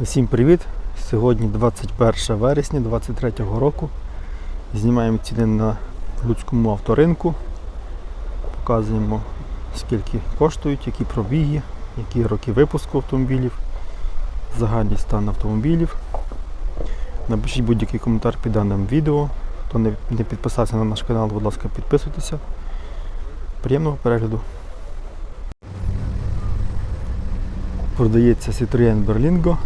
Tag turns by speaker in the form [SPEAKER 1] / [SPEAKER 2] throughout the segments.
[SPEAKER 1] Всім привіт! Сьогодні 21 вересня 2023 року. Знімаємо ціни на Луцькому авторинку. Показуємо скільки коштують, які пробіги, які роки випуску автомобілів, загальний стан автомобілів. Напишіть будь-який коментар під даним відео. Хто не, не підписався на наш канал, будь ласка, підписуйтеся. Приємного перегляду. Продається Citroën Berlingo.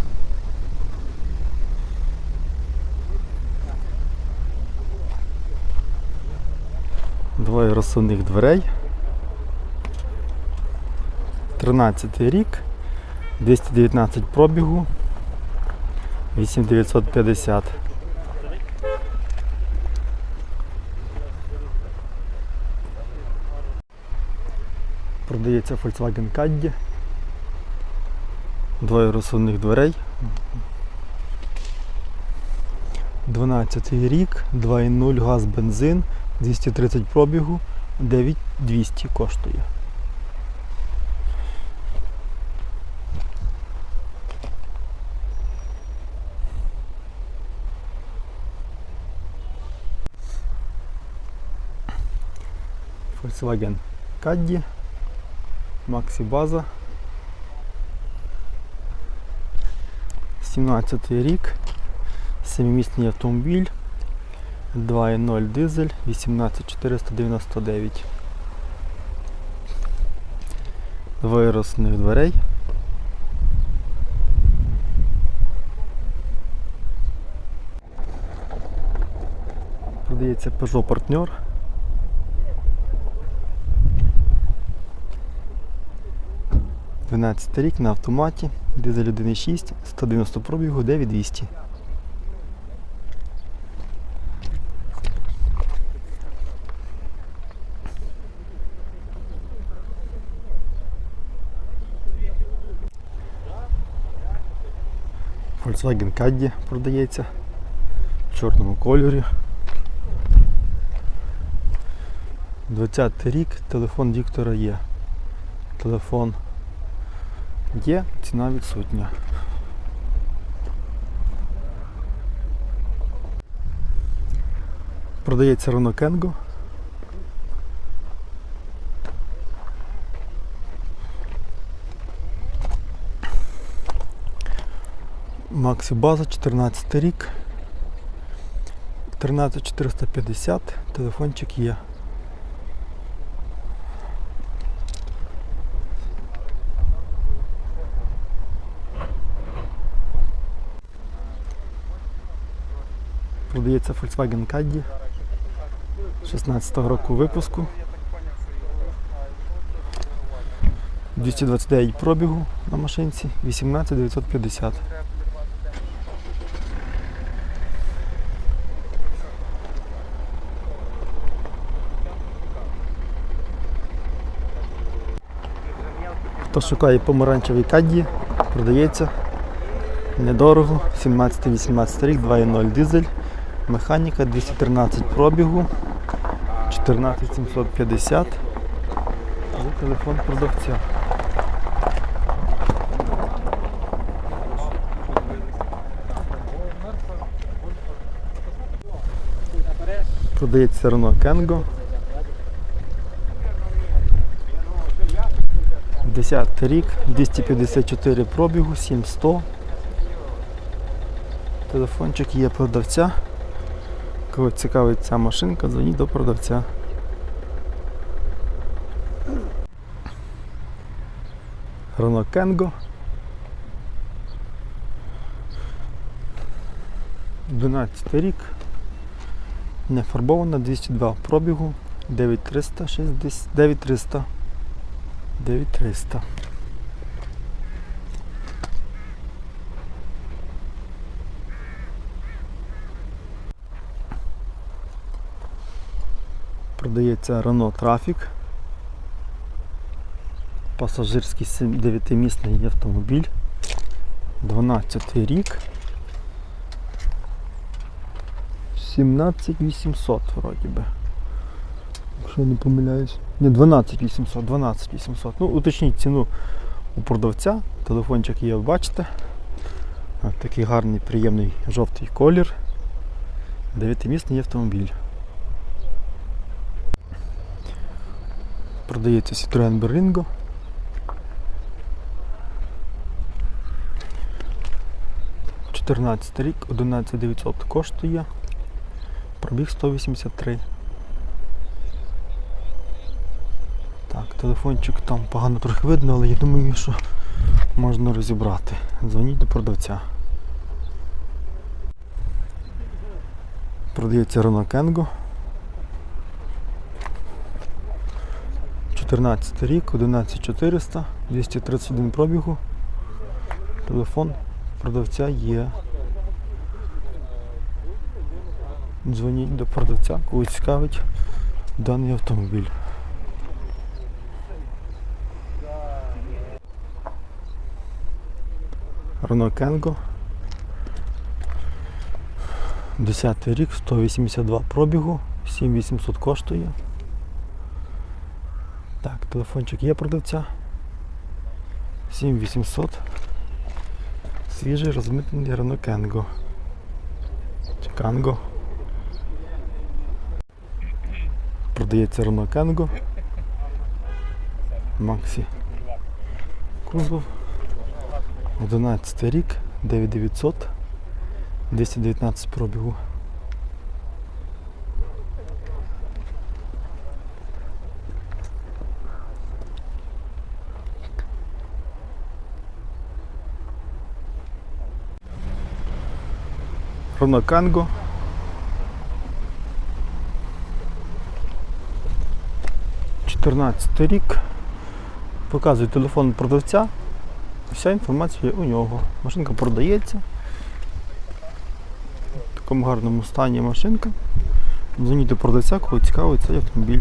[SPEAKER 1] Двоє розсувних дверей. 13 рік, 219 пробігу, 8950. Продається Volkswagen Caddy. Двоє розсувних дверей. 12 рік, 2.0 газ бензин, 230 пробігу, 9200 коштує. Volkswagen Caddy, Maxi База. 17 рік, 7-місний автомобіль, 2.0 дизель, 18499. Виросних дверей. Продається Peugeot Partner. Дванадцятий рік на автоматі, дизель 1.6, 190 пробігу, 9200. Volkswagen Caddy продається в чорному кольорі. 20 рік, телефон Віктора є. Телефон є, ціна відсутня. Продається Renault Kangoo. Максі База, 14 рік. 13450, телефончик є. Продається Volkswagen Caddy 16 року випуску. 229 пробігу на машинці, 18950. Хто шукає помаранчевий кадді, продається недорого, 17-18 рік, 2.0 дизель, механіка 213 пробігу, 14750. Це телефон продавця. Продається Renault Kangoo. 10 рік, 254 пробігу, 7100. Телефончик є продавця. Кого цікавить ця машинка, дзвоніть до продавця. Renault Kangoo. 12 рік. Не фарбована, 202 пробігу, 9360, 9300. 9300. Продається Renault Trafic. Пасажирський 9-місний автомобіль. 12 рік. 17800 вроді би. Якщо я не помиляюсь. Ні, 12 800, 12 800. Ну, уточніть ціну у продавця. Телефончик є, бачите. Такий гарний, приємний жовтий колір. Дев'ятимісний автомобіль. Продається Citroen Berlingo. Чотирнадцятий рік, 11900 коштує. Пробіг 183. Телефончик там погано трохи видно, але я думаю, що можна розібрати. Дзвоніть до продавця. Продається Renault Kengo. 14 рік, 11400, 231 пробігу. Телефон продавця є. Дзвоніть до продавця, кого цікавить даний автомобіль. Renault Kengo. 10 рік, 182 пробігу, 7800 коштує. Так, телефончик є продавця. 7800. Свіжий розмитнений Renault Kengo. Продається Renault. Максі. Кузов. 11 рік, 9900, 219 пробігу. Renault Kangoo. Чотирнадцятий рік. Показую телефон продавця. Вся інформація у нього. Машинка продається. В такому гарному стані машинка. Дзвоніть до продавця, кого цікавить цей автомобіль.